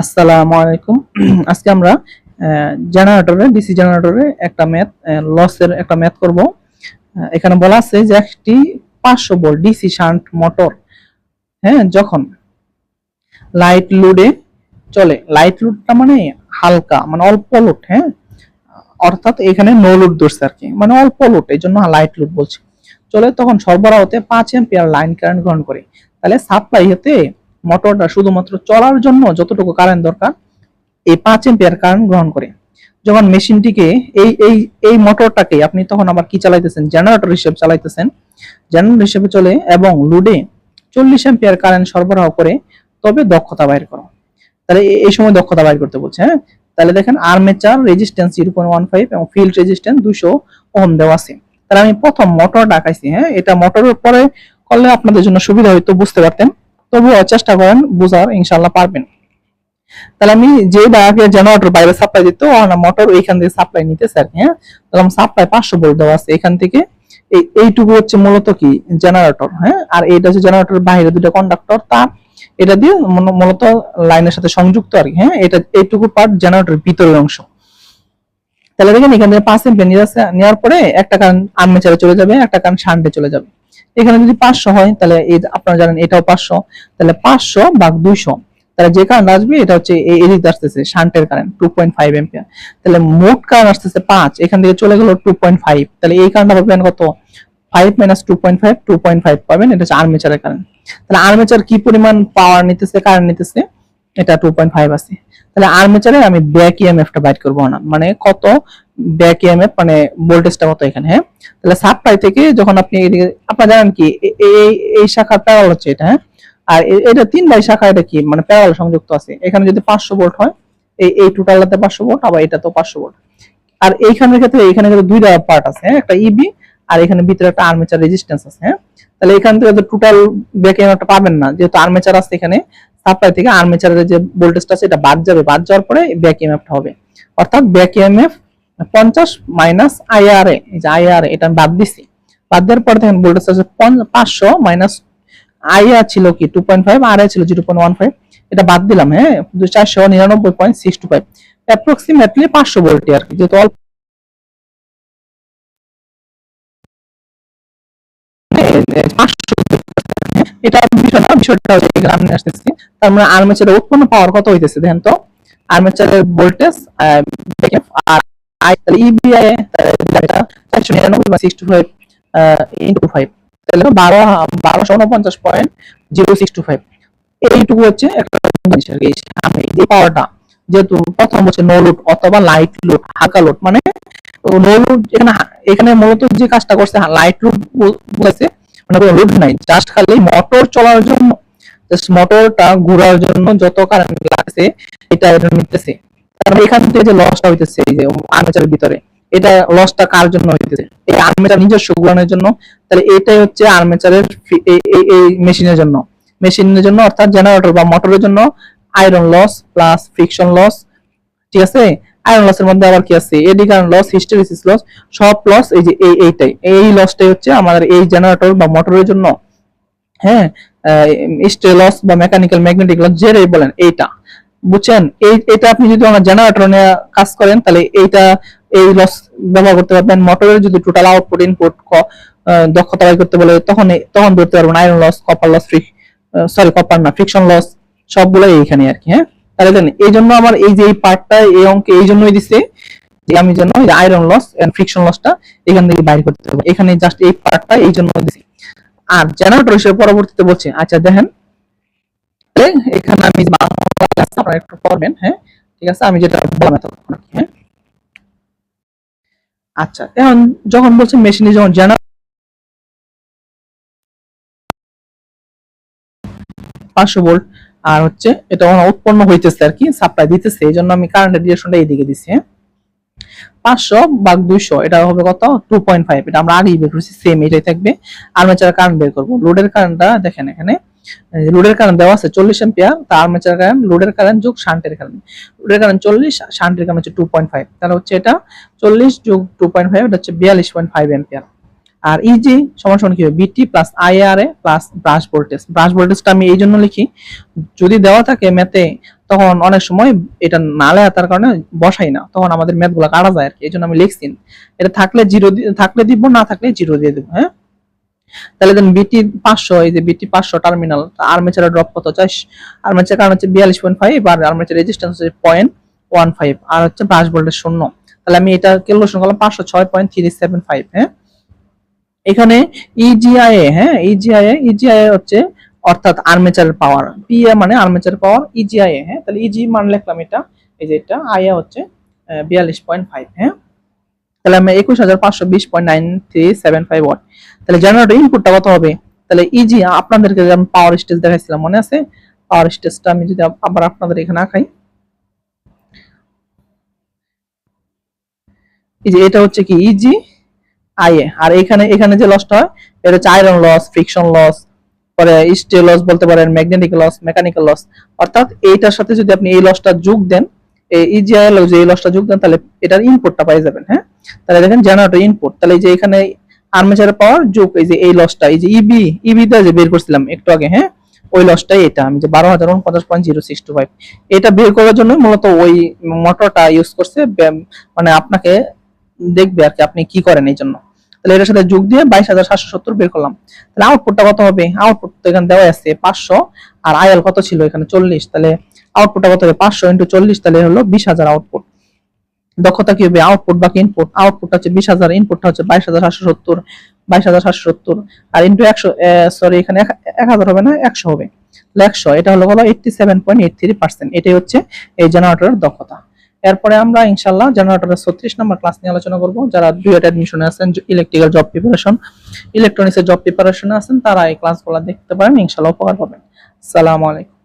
আসসালামু আলাইকুম। আজকে আমরা জেনারেটরে ডিসি জেনারেটরে একটা ম্যাথ লসের একটা ম্যাথ করব। এখানে বলা আছে যে একটি পাঁচশো ভোল্ট ডিসি শান্ট মোটর হ্যাঁ যখন লাইট লোডে চলে। লাইট লোডটা মানে হালকা মানে অল্প লোড হ্যাঁ অর্থাৎ এখানে নো লোড ধরছে আর কি মানে অল্প লোড এই জন্য লাইট লোড বলছে। চলে তখন সরবরাহতে পাঁচ এম্পিয়ার লাইন কারেন্ট গ্রহণ করে। তাহলে সাপ্লাই হতে মোটরটা শুধুমাত্র চলার জন্য যতটুকু কারেন্ট দরকার, এই পাঁচ এম্পিয়ার কারেন্ট গ্রহণ করে। যখন মেশিনটিকে এই এই এই মোটরটাকে আপনি তখন আবার কি চালাইতেছেন? জেনারেটর হিসেবে চালাইতেছেন। জেনারেটর হিসেবে চলে এবং লোডে চল্লিশ এম্পিয়ার কারেন্ট সরবরাহ করে তবে দক্ষতা বাইর করো। তাহলে এই সময় দক্ষতা বাইর করতে বলছে হ্যাঁ? তাহলে দেখেন armature resistance zero point one five এবং ফিল্ড রেজিস্ট্যান্স দুশো ওহম দেওয়া আছে। তাহলে আমি প্রথম মোটর ডাকাইছি হ্যাঁ? এটা মোটরের পরে করলে আপনাদের জন্য সুবিধা হয়তো বুঝতে পারতেন। তবুও চেষ্টা করেন, বোঝার ইনশাল্লাহ পারবেন। তাহলে আমি যে ডাকে জেনারেটর বাইরে সাপ্লাই দিত মোটর এইখান থেকে সাপ্লাই নিতেছে আর কি হ্যাঁ? তাহলে আমার সাপ্লাই পাঁচশো ভোল্ট দেওয়া আছে এখান থেকে। এই, এইটুকু হচ্ছে মূলত কি? জেনারেটর হ্যাঁ? আর এইটা হচ্ছে জেনারেটরের বাইরে দুটো কন্ডাক্টর তার এটা দিয়ে মূলত লাইনের সাথে সংযুক্ত আর কি হ্যাঁ? এটা, এইটুকু পার্ট জেনারেটরের ভিতরের অংশ। তাহলে দেখেন এখান থেকে পাঁচ এম্পিয়ার নেওয়ার পরে একটা কারেন্ট আর্মেচারে চলে যাবে, একটা কারেন্ট শান্টে চলে যাবে। এখানে যদি পাঁচশো হয়, তাহলে আপনারা জানেন এটাও পাঁচশো, তাহলে পাঁচশো ভাগ দুইশো। তাহলে যে কারেন্ট আসবে, এটা হচ্ছে এদিকে আসতেছে শান্টের current two point five ampere তাহলে মোট কারেন্ট আসতেছে পাঁচ, এখান থেকে চলে গেল টু পয়েন্ট ফাইভ তাহলে এই কারেন্টটা পাবেন কত? Five minus two point five two point five পাবেন, এটা হচ্ছে আর্মেচারের কারেন্ট তাহলে আর্মেচার কি পরিমাণ পাওয়ার নিতেছে কারেন্ট নিতেছে? এটা টু পয়েন্ট ফাইভ আছে। তাহলে আর্মেচারে আমি ব্যাক ইএমএফটা বাইট করব না। মানে কত ব্যাক ইএমএফ মানে ভোল্টেজটা কত এখানে হ্যাঁ? তাহলে সাপ্লাই থেকে যখন আপনি আপনারা জানেন কি এই এই শাখার প্যারাল হচ্ছে এটা হ্যাঁ? আর এটা তিন বাই শাখা, এটা কি? মানে প্যারাল সংযুক্ত আছে। এখানে যদি পাঁচশো ভোল্ট হয়, এই এই টোটালটাতে পাঁচশো ভোল্ট আবার এটা তো পাঁচশো ভোল্ট আর এইখানের ক্ষেত্রে, এখানে কিন্তু দুইটা পার্ট আছে হ্যাঁ? একটা ইবি আর এখানে ভিতরে একটা আর্মেচার রেজিস্ট্যান্স আছে হ্যাঁ? তাহলে এখান থেকে তো টোটাল ব্যাক ইএমএফটা পাবেন না। যেহেতু আর্মেচার আছে এখানে সাপ্লাই থেকে আর্মেচারের যে ভোল্টেজটা আছে, এটা বাদ যাবে। বাদ যাওয়ার পরে ব্যাক ইএমএফটা হবে। অর্থাৎ ব্যাক ইএমএফ পঞ্চাশ মাইনাস আইআরএ যে আইআরএ এটা আমি বাদ দিছি। বাদ দেওয়ার পরে দেখেন ভোল্টেজ আছে পাঁচশো মাইনাস আইআর ছিল কি টু পয়েন্ট ফাইভ আর ছিল জিরো পয়েন্ট ওয়ান ফাইভ এটা বাদ দিলাম হ্যাঁ? চারশো নিরানব্বই point six two five approximately পাঁচশো ভোল্টই আর কি, যেহেতু অল্প এটা বিষয় না বিষয়টা হচ্ছে আসতেছি মানে আর্মেচারের উৎপন্ন পাওয়ার কত হইতেছে দেখেন তো আর্মেচারের ভোল্টেজ উনপঞ্চাশ পয়েন্ট জিরো সিক্স ফাইভ এইটুকু হচ্ছে একটা যেহেতু প্রথম হচ্ছে নো লোড অথবা লাইট লোড হালকা লোড মানে এখানে মূলত যে কাজটা করছে লাইট লোড বলেছে মানে কোনো লোড নাই জাস্ট খালি মোটর চলার জন্য জাস্ট মোটরটা ঘোরার জন্য যত কারেন্ট লাগছে, এটা এটা নিতেছে। তারপরে এখান থেকে যে লসটা হইতেছে, এই যে আর্মেচারের ভিতরে, এটা লসটা কার জন্য হইতেছে? এই আর্মেচার নিজস্ব ঘোরানোর জন্য, তাহলে এটাই হচ্ছে আর্মেচারের এই মেশিনের জন্য। মেশিনের জন্য অর্থাৎ জেনারেটর বা মোটরের জন্য iron loss plus friction loss ঠিক আছে? আয়রন লসের মধ্যে আবার কি আছে? Eddy current loss hysteresis loss সব লস এই যে এই এইটাই। এই লসটাই হচ্ছে আমাদের এই জেনারেটর বা মোটরের জন্য। হ্যাঁ? স্টে লস বা মেকানিক্যাল ম্যাগনেটিক লস যেটাই বলেন, এইটা। বুঝছেন? এই, এটা আপনি যদি আমার জেনারেটর নিয়ে কাজ করেন, তাহলে এইটা, এই লস ব্যবহার করতে পারবেন। মোটরের যদি টোটাল আউটপুট ইনপুট দক্ষতা বাই করতে বলে, তখন তখন ধরতে পারবেন iron loss copper loss sorry copper না ফ্রিকশন লস সবগুলো এইখানে আর কি হ্যাঁ? তাহলে এই জন্য আমার এই যে এই পার্টটা এই অঙ্কে এই জন্যই দিছে, যে আমি যেন আয়রন লস এন্ড ফ্রিকশন লসটা এখান থেকে বাইর করতে হবে এখানে জাস্ট এই পার্টটা এই জন্য দিছি। আর জেনারেটর হিসেবে পরবর্তীতে বলছে আচ্ছা দেখেন এখানে আমি আপনারা একটু পড়বেন হ্যাঁ? ঠিক আছে, আমি যেটা বললাম হ্যাঁ? আচ্ছা এখন যখন বলছে মেশিনে যখন জেনারেট পাঁচশো ভোল্ট, আর হচ্ছে এটা উৎপন্ন হইতেছে আর কি সাপ্লাই দিতেছে, এই জন্য আমি কারেন্টের ডিরেকশনটা এইদিকে দিচ্ছি হ্যাঁ। পাঁচশো ভাগ দুইশো, এটা হবে কত? টু পয়েন্ট ফাইভ এটা আমরা আগেই বের করছি সেম এটাই থাকবে। আর্মেচার কারেন্ট বের করব। লোডের কারেন্টটা দেখেন এখানে লোডের কারেন্ট দেওয়া আছে চল্লিশ এম্পিয়ার তার আর্মেচার কারেন্ট লোডের কারেন্ট যোগ শান্টের কারেন্ট লোডের কারেন্ট চল্লিশ শান্টের কারেন্ট হচ্ছে টু পয়েন্ট ফাইভ তাহলে হচ্ছে এটা চল্লিশ যোগ টু পয়েন্ট ফাইভ এটা হচ্ছে বিয়াল্লিশ পয়েন্ট ফাইভ এম্পিয়ার আর ইজি সমান সমান কি হবে? V T plus IRA plus brush voltage brush ভোল্টেজটা আমি এই জন্য লিখি, যদি দেওয়া থাকে ম্যাথে তখন অনেক সময় এটা না লেখার কারণে বসাই না। তখন আমাদের ম্যাথগুলো কাটা যায় আর কি এই জন্য আমি লিখছি। এটা থাকলে জিরো থাকলে দিব, না থাকলে জিরো দিয়ে দেবো হ্যাঁ? তাহলে দেন বিটি পাঁচশো, এই যে বিটি পাঁচশো টার্মিনাল আর্মেচারের ড্রপ কত চাই আর্মেচার কারণ হচ্ছে বিয়াল্লিশ পয়েন্ট ফাইভ আর আর্মেচার রেজিস্ট্যান্স হচ্ছে পয়েন্ট ওয়ান ফাইভ আর হচ্ছে ব্রাশ ভোল্টেজ শূন্য। তাহলে আমি এটা ক্যালকুলেশন করলাম পাঁচশো ছয় পয়েন্ট থ্রি সেভেন ফাইভ হ্যাঁ? এখানে E ইজিআইএ হ্যাঁ E G I A E G I A হচ্ছে অর্থাৎ আর্মেচার পাওয়ার পিএ মানে armature power E G I A হ্যাঁ তাহলে ইজি মান লিখলাম এটা, এই যে এটা আইএ হচ্ছে বিয়াল্লিশ পয়েন্ট ফাইভ হ্যাঁ তাহলে আমি একুশ হাজার পাঁচশো বিশ point nine three seven five watt, তাহলে জেনারেটর ইনপুটটা কত হবে? তাহলে ইজি আপনাদেরকে আমি পাওয়ার স্টেজ দেখাইছিলাম, মনে আছে? পাওয়ার স্টেজটা আমি যদি আবার আপনাদের এখানে আঁকাই। এই যে এটা হচ্ছে কি ইজি আইএ আর এখানে এখানে যে লসটা হয়, এটা হচ্ছে আয়রন লস ফ্রিকশন লস পরে স্টিল লস বলতে পারেন ম্যাগনেটিক লস মেকানিক্যাল লস অর্থাৎ এইটার সাথে যদি আপনি এই লসটা যোগ দেন, এই ইজিআই যে এই লসটা যোগ দেন, তাহলে এটার ইনপুটটা পাই যাবেন হ্যাঁ? তাহলে দেখেন জেনারেটর ইনপুট তাহলে যে এখানে আর্মেচারের পাওয়ার যোগ, এই যে এই লসটা এই যে E ইবি ইবিটা যে বের করছিলাম একটু আগে হ্যাঁ? ওই লসটাই এটা। আমি যে বারো হাজার উনপঞ্চাশ point zero six two five. এটা বের করার জন্য মূলত ওই মোটরটা ইউজ করছে মানে আপনাকে দেখবে আর কি আপনি কি করেন এই জন্য। তাহলে এটার সাথে যোগ দিয়ে বাইশ হাজার সাতশো সত্তর বের করলাম। তাহলে আউটপুটটা কত হবে? আউটপুট তো এখানে দেওয়া আছে পাঁচশো, আর আইএল কত ছিল? এখানে চল্লিশ। তাহলে আউটপুটটা কত হবে? পাঁচশো ইন্টু চল্লিশ, তাহলে হলো বিশ হাজার আউটপুট দক্ষতা কি হবে? আউটপুট বাকি ইনপুট আউটপুটটা হচ্ছে বিশ হাজার ইনপুটটা হচ্ছে বাইশ হাজার সাতশো সত্তর, বাইশ হাজার সাতশো সত্তর, আর ইন্টু একশো সরি এখানে এক- হাজার হবে না? একশো হবে। একশো, এটা হলো হলো eighty seven point eight three percent এটাই হচ্ছে এই জেনারেটরের দক্ষতা। এরপরে আমরা ইনশাল্লাহ জেনারেটরের ছত্রিশ নম্বর ক্লাস নিয়ে আলোচনা করব। যারা ডুয়েট অ্যাডমিশনে আছেন ইলেকট্রিক্যাল জব প্রিপারেশন ইলেকট্রনিক্সের জব প্রিপারেশনে আছেন, তারা এই ক্লাসগুলো দেখতে পারেন ইনশাল্লাহ উপকার পাবেন। সালাম আলাইকুম।